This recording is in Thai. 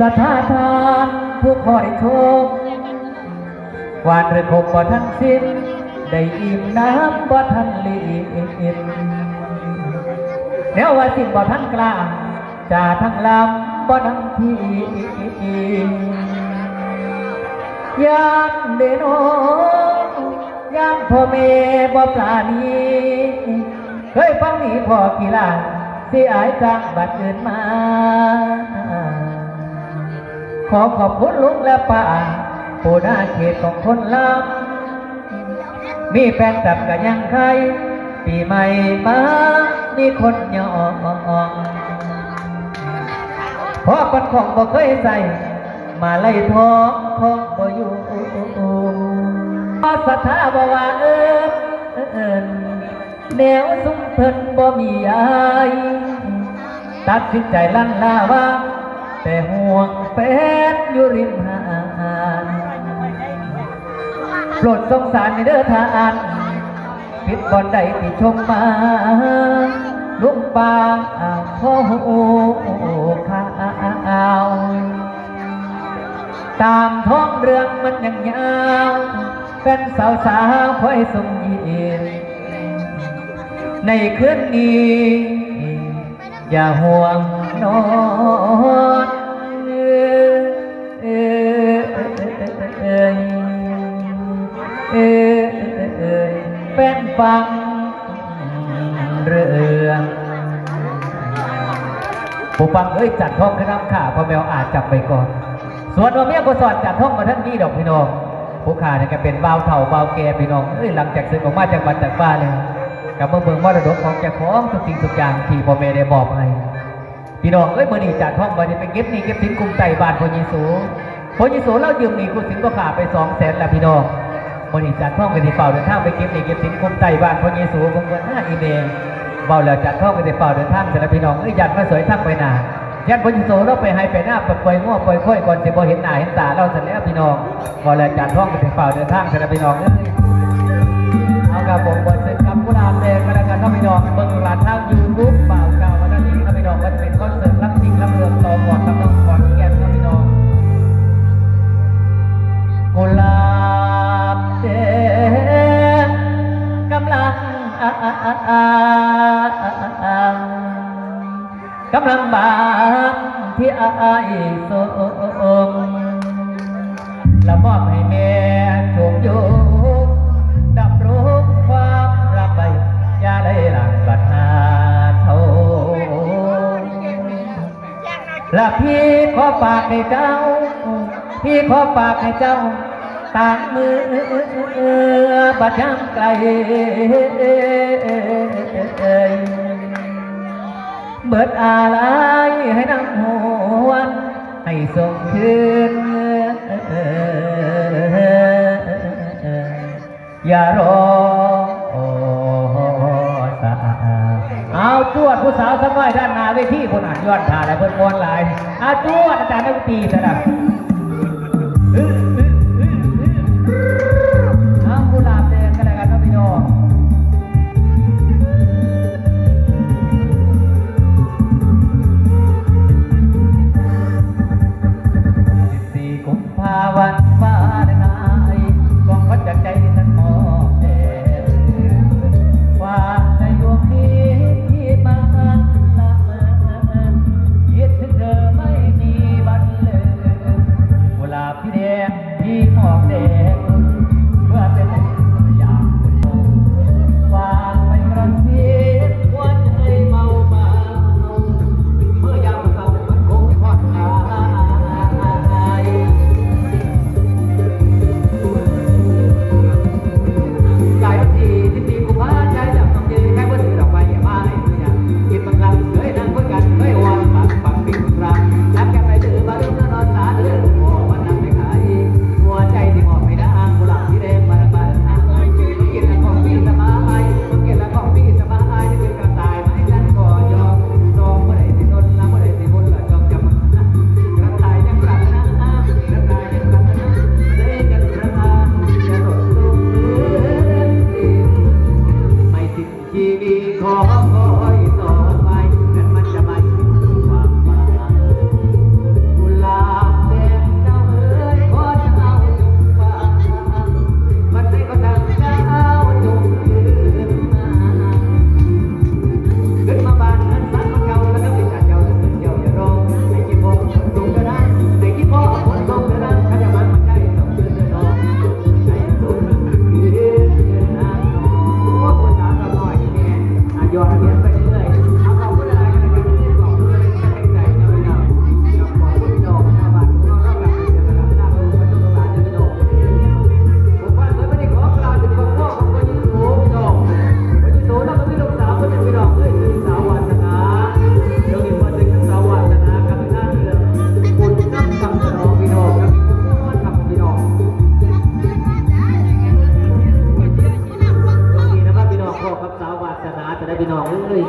สถาทานผู้คอยชมวานรือคมบ่ทันสิ้น ได้อิ่มน้ำบ่ทันลีอินแนวว่าสิ่งบ่ทันกล้าจ่าทั้งลำบ่ทั้งที่ยานเดโนยามพ่อแม่บ่ปราณีเคยฟังนี่พ่อกี่ล้านสิอายจากบัดอื่นมา อขอบคุณลุงและป้าผู้หน้าเขตของคนลำมีแฟนกลับกันยังใคร ปีใหม่มามีคนยองพราะปันของบ่เคยใส่ มาไล่ท้องของบ่อยู่พอศรัทธาบ่ว่าเอิญเอิญแนวสุมเพิ่นบ่มียาย ตัดสินใจลั่นลาว่า แต่ห่วงเป็ดอยู่ริมหาดโปรดสงสารในเด้อทานผิดบอนใดที่ชมมาลุกปางพ่อโอ้ข้าวตามท้องเรื่องมันยังยาวเป็นสาวสาวคอยส่งยินในคืนนี้ อย่าห่วงนอนเอ้ยเอ้ยเอ้ยเอ้ยเป็นฟังเรื่องผู้ฟังเอ้ยจัดท่องขึ้นน้ำข่าพ่อแมวอาจจับไปก่อน ส่วนว่าเมียก็สอนจัดท่องมาท่านนี้ดอกพี่น้องผู้ขาเนี่ยก็เป็นบ่าวเถ่าบ่าวแก่พี่น้องเอ้ยหลังจากศึกออกมาจากบ้านจากบ้านเลย กับเมือเมืองมรดกของเจ้าของทุกสิ่งทุกอย่างที่พ่อแม่ได้บอกให้พี่น้องเอ้ยเมื่อนี้จัดท่องมานี่ไปเก็บนี่เก็บสินกลุ่มใจบ้านพญสูพญสูเรายืมนี่กุสินก็ขาดไปสองแสนแล้วพี่น้องเมื่อนี้จัดท่องไปที่เป่าเดินทางไปเก็บนี่เก็บสินกลุ่มใจบ้านพญสูคงเงินห้าอีเมลเบาแล้วจัดท่องไปที่เป่าเดินทางเสร็จแล้วพี่น้องเอ้ยยันมาสวยทั้งไปหนายันพญสูเราไปให้ไปหน้าไปล่อยง้อปล่อยค่อยก่อนจะบ่เห็นหน้าเห็นตาเราเสร็จแล้วพี่น้องเบาแล้วจัดท่องไปที่เป่าเดินทางเสร็จแล้วพี่น้องเอ้ยเอากับผมบนเสร็จกับกุ กำลังบานที่อายสมและมอบให้แม่ชมอยู่ดับรู้ความรับไปอย่าได้หลังบัดหาเท่าและพี่ขอฝากให้เจ้า พี่ขอฝากให้เจ้า ต่างมือบัดยามไกลเบิดอะไรให้นำหวนให้ส่งคืนอย่ารอสาเอาจวดผู้สาวสักหน่อยด้านหน้าเวทีคนอ่านยอดถ่ายและเพิ่นมวนหลายเอาจวดอาจารย์นักตีสนับ ศาสนาจะได้พี่น้องเอ้ย